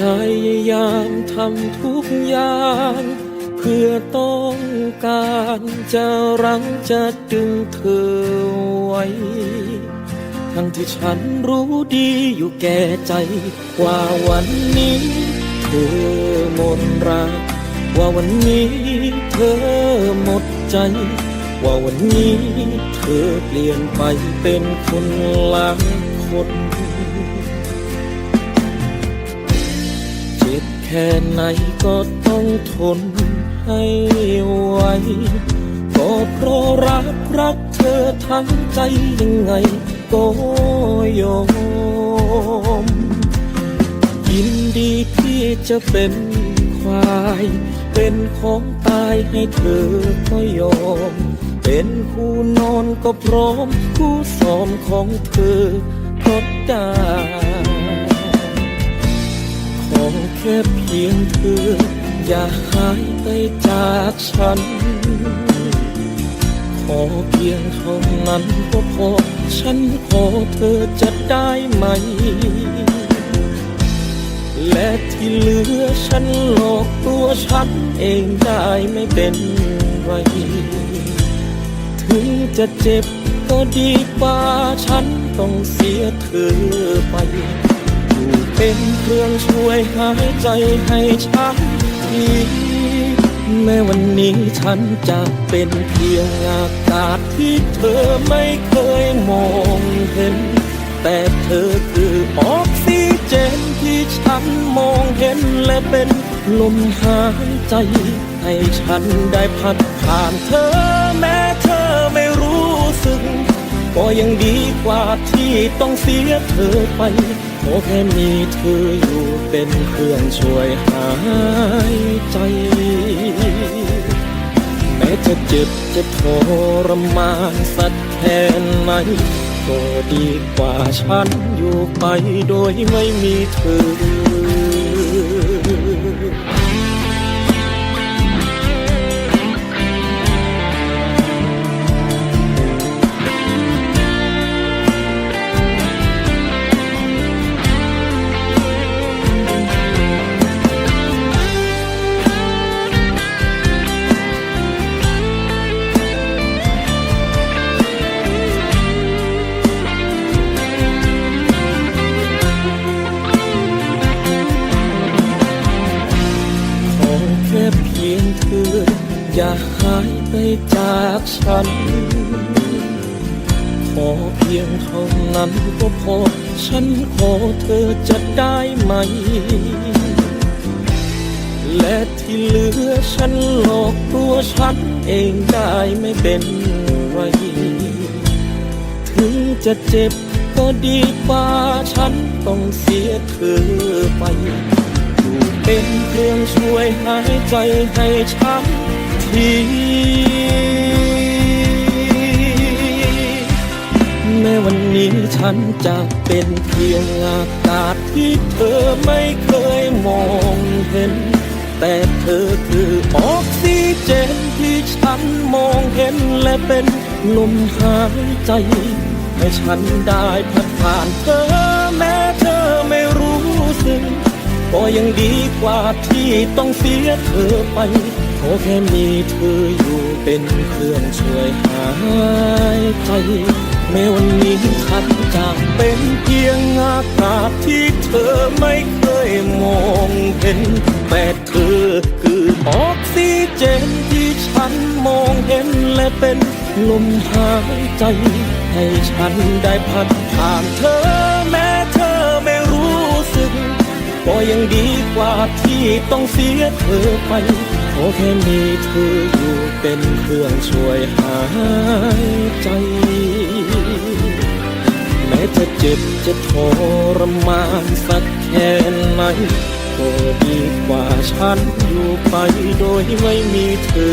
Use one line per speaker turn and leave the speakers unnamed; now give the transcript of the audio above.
พยายามทำทุกอย่าง เพื่อต้องการจะรั้งจะดึงเธอไว้ ทั้งที่ฉันรู้ดีอยู่แก่ใจ ว่าวันนี้เธอหมดรัก ว่าวันนี้เธอหมดใจ ว่าวันนี้เธอเปลี่ยนไปเป็นคนละคน ค่ไหนก็ต้องทนให้ไหวก็เพราะรักรักเธอทั้งใจยังไงก็ยอม ยินดีที่จะเป็นควาย เป็นของตายให้เธอก็ยอม เป็นคู่นอนก็พร้อมคู่สอมของเธอก็ได้ แค่เพียงเธอ อย่าหายไปจากฉัน ขอเพียงเท่านั้นก็พอ ฉันขอเธอจะได้ไหม และที่เหลือฉันหลอกตัวฉันเองได้ไม่เป็นไรถึงจะเจ็บก็ดีกว่าฉันต้องเสียเธอไป เครื่องช่วยหายใจให้ฉันทีแม้วันนี้ฉันจะเป็นเพียงอากาศที่เธอไม่เคยมองเห็น แต่เธอคือออกซิเจนที่ฉันมองเห็นและเป็นลมหายใจ ให้ฉันได้พัดผ่านเธอแม้เธอไม่รู้สึก ก็ยังดีกว่าที่ต้องเสียเธอไปขอแค่มีเธออยู่เป็นเครื่องช่วยหายใจ แม้จะเจ็บจะทรมานสักแค่ไหนก็ดีกว่าฉันอยู่ไปโดยไม่มีเธอ ฉัน ขอเพียงเท่านั้นก็พอ ฉันขอเธอจะได้ไหม และที่เหลือฉันหลอกตัวฉันเองได้ไม่เป็นไร ถึงจะเจ็บก็ดีกว่าฉันต้องเสียเธอไปอยู่เป็นเครื่องช่วยหายใจให้ฉันที ฉันจะเป็นเพียงอากาศที่เธอไม่เคยมองเห็น แต่เธอคือออกซิเจนที่ฉันมองเห็นและเป็นลมหายใจ ให้ฉันได้พัดผ่านเธอแม้เธอไม่รู้สึกก็ยังดีกว่าที่ต้องเสียเธอไป ขอแค่มีเธออยู่เป็นเครื่องช่วยหายใจแม้วันนี้ฉันจะเป็นเพียงอากาศที่เธอไม่เคยมองเห็น แต่เธอคือออกซิเจนที่ฉันมองเห็นและเป็นลมหายใจ ให้ฉันได้พัดผ่านเธอ ก็ยังดีกว่าที่ต้องเสียเธอไปขอแค่มีเธออยู่เป็นเครื่องช่วยหายใจ แม้จะเจ็บจะทรมานสักแค่ไหนก็ดีกว่าฉันอยู่ไปโดยไม่มีเธอ